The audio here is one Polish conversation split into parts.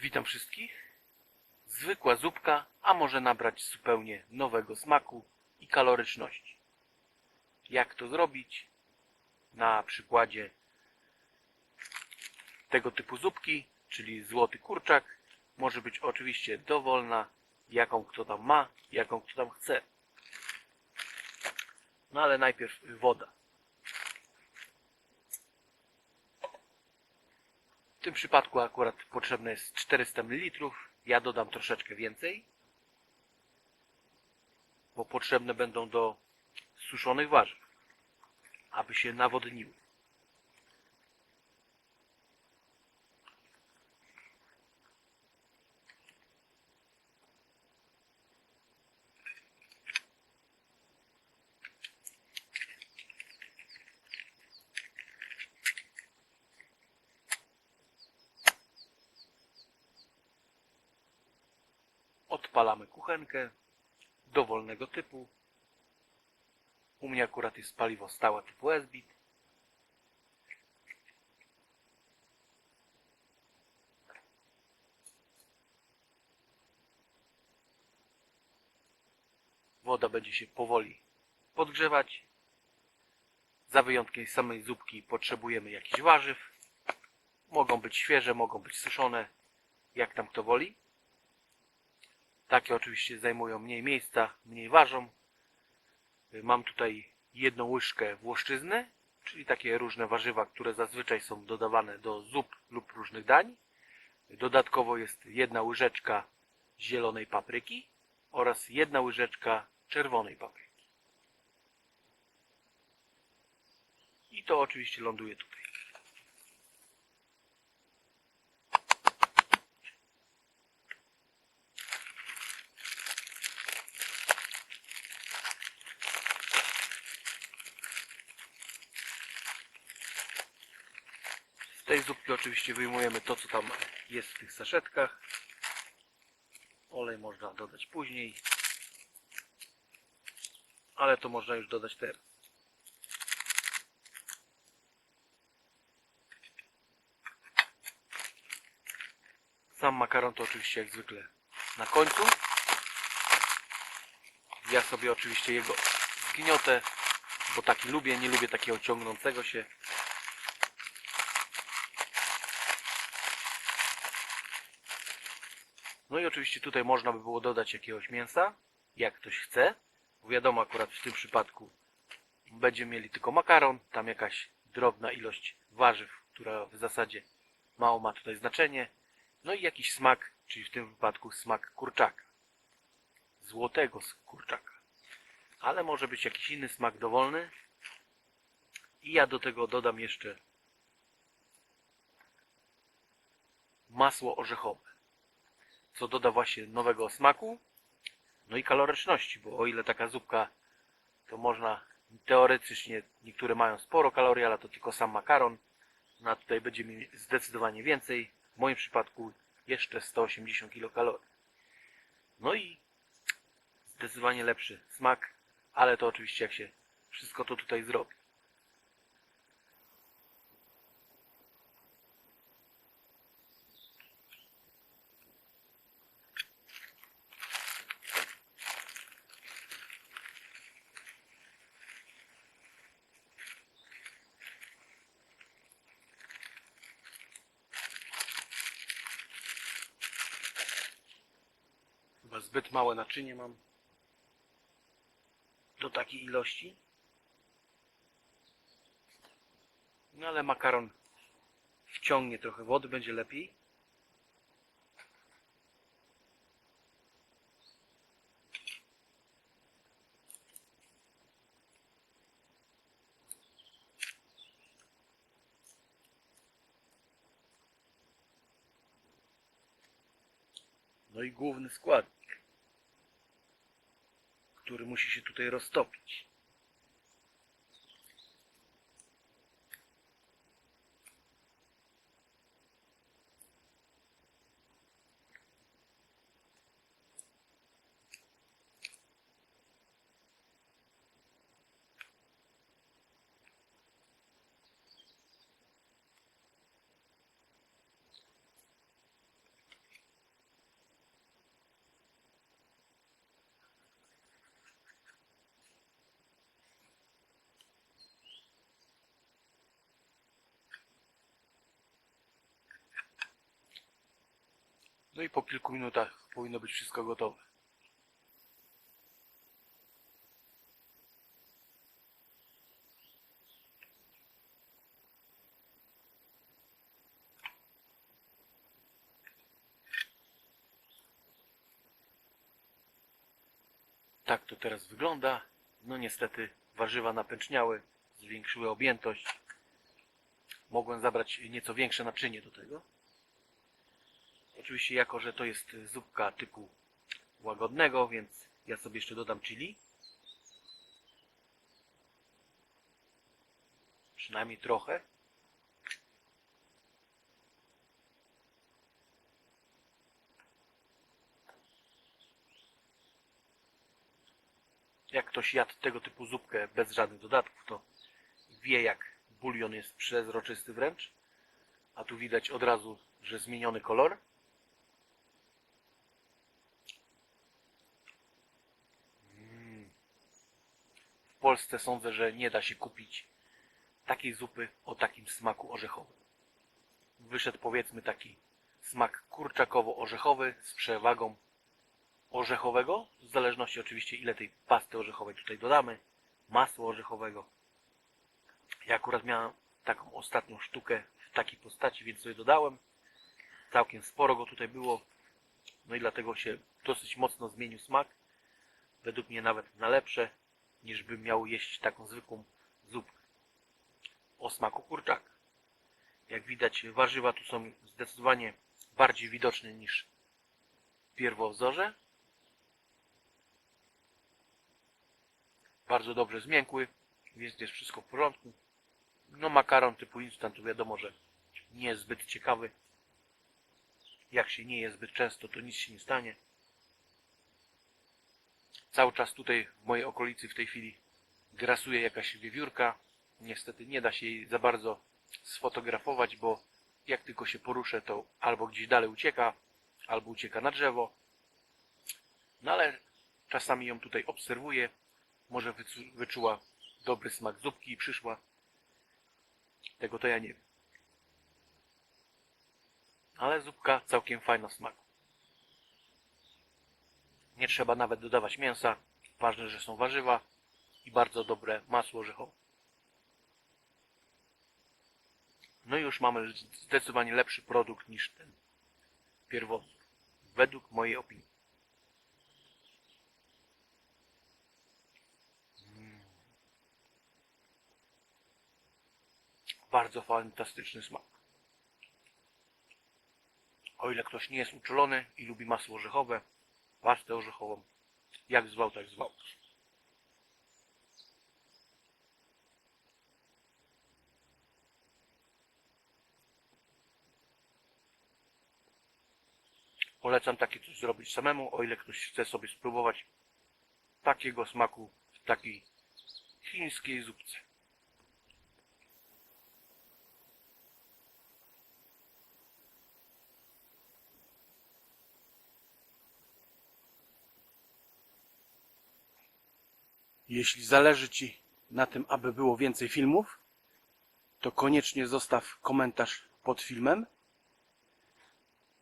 Witam wszystkich. Zwykła zupka, a może nabrać zupełnie nowego smaku i kaloryczności. Jak to zrobić? Na przykładzie tego typu zupki, czyli złoty kurczak, może być oczywiście dowolna, jaką kto tam ma, jaką kto tam chce. No ale najpierw woda. W tym przypadku akurat potrzebne jest 400 ml. Ja dodam troszeczkę więcej, bo potrzebne będą do suszonych warzyw, aby się nawodniły. Odpalamy kuchenkę dowolnego typu. U mnie akurat jest paliwo stałe typu SBIT. Woda będzie się powoli podgrzewać. Za wyjątkiem samej zupki potrzebujemy jakichś warzyw. Mogą być świeże, mogą być suszone, jak tam kto woli. Takie oczywiście zajmują mniej miejsca, mniej ważą. Mam tutaj jedną łyżkę włoszczyzny, czyli takie różne warzywa, które zazwyczaj są dodawane do zup lub różnych dań. Dodatkowo jest jedna łyżeczka zielonej papryki oraz jedna łyżeczka czerwonej papryki. I to oczywiście ląduje tutaj. Z tej zupki oczywiście wyjmujemy to, co tam jest w tych saszetkach. Olej można dodać później. Ale to można już dodać teraz. Sam makaron to oczywiście jak zwykle na końcu. Ja sobie oczywiście jego zgniotę, bo taki lubię, nie lubię takiego ciągnącego się. No i oczywiście tutaj można by było dodać jakiegoś mięsa, jak ktoś chce. Wiadomo, akurat w tym przypadku będziemy mieli tylko makaron, tam jakaś drobna ilość warzyw, która w zasadzie mało ma tutaj znaczenie. No i jakiś smak, czyli w tym wypadku smak kurczaka. Złotego kurczaka. Ale może być jakiś inny smak dowolny. I ja do tego dodam jeszcze masło orzechowe co doda właśnie nowego smaku, no i kaloryczności, bo o ile taka zupka to można teoretycznie, niektóre mają sporo kalorii, ale to tylko sam makaron, no a tutaj będzie mi zdecydowanie więcej, w moim przypadku jeszcze 180 kilokalorii. No i zdecydowanie lepszy smak, ale to oczywiście jak się wszystko to tutaj zrobi. Zbyt małe naczynie mam do takiej ilości. No ale makaron wciągnie trochę wody, będzie lepiej. No i główny składnik, który musi się tutaj roztopić. No i po kilku minutach powinno być wszystko gotowe. Tak to teraz wygląda. No niestety warzywa napęczniały, zwiększyły objętość. Mogłem zabrać nieco większe naczynie do tego. Oczywiście jako, że to jest zupka typu łagodnego, więc ja sobie jeszcze dodam chili. Przynajmniej trochę. Jak ktoś jadł tego typu zupkę bez żadnych dodatków, to wie jak bulion jest przezroczysty wręcz. A tu widać od razu, że zmieniony kolor. Polsce sądzę, że nie da się kupić takiej zupy o takim smaku orzechowym. Wyszedł powiedzmy taki smak kurczakowo-orzechowy z przewagą orzechowego, w zależności oczywiście ile tej pasty orzechowej tutaj dodamy, masła orzechowego. Ja akurat miałem taką ostatnią sztukę w takiej postaci, więc sobie dodałem. Całkiem sporo go tutaj było. No i dlatego się dosyć mocno zmienił smak. Według mnie nawet na lepsze, niż bym miał jeść taką zwykłą zupkę o smaku kurczak. Jak widać warzywa tu są zdecydowanie bardziej widoczne niż w pierwowzorze. Bardzo dobrze zmiękły, więc jest wszystko w porządku. No makaron typu instant wiadomo, że nie jest zbyt ciekawy. Jak się nie je zbyt często, to nic się nie stanie. Cały czas tutaj w mojej okolicy w tej chwili grasuje jakaś wiewiórka. Niestety nie da się jej za bardzo sfotografować, bo jak tylko się poruszę, to albo gdzieś dalej ucieka, albo ucieka na drzewo. No ale czasami ją tutaj obserwuję. Może wyczuła dobry smak zupki i przyszła. Tego to ja nie wiem. Ale zupka całkiem fajna smaku. Nie trzeba nawet dodawać mięsa. Ważne, że są warzywa i bardzo dobre masło orzechowe. No i już mamy zdecydowanie lepszy produkt niż ten pierwotny. Według mojej opinii. Mm. Bardzo fantastyczny smak. O ile ktoś nie jest uczulony i lubi masło orzechowe, pastę orzechową, jak zwał, tak zwał. Polecam takie coś zrobić samemu, o ile ktoś chce sobie spróbować takiego smaku w takiej chińskiej zupce. Jeśli zależy Ci na tym, aby było więcej filmów, to koniecznie zostaw komentarz pod filmem.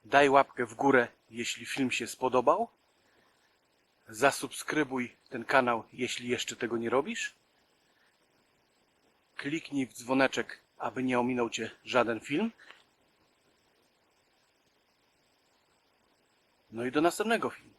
Daj łapkę w górę, jeśli film się spodobał. Zasubskrybuj ten kanał, jeśli jeszcze tego nie robisz. Kliknij w dzwoneczek, aby nie ominął Cię żaden film. No i do następnego filmu.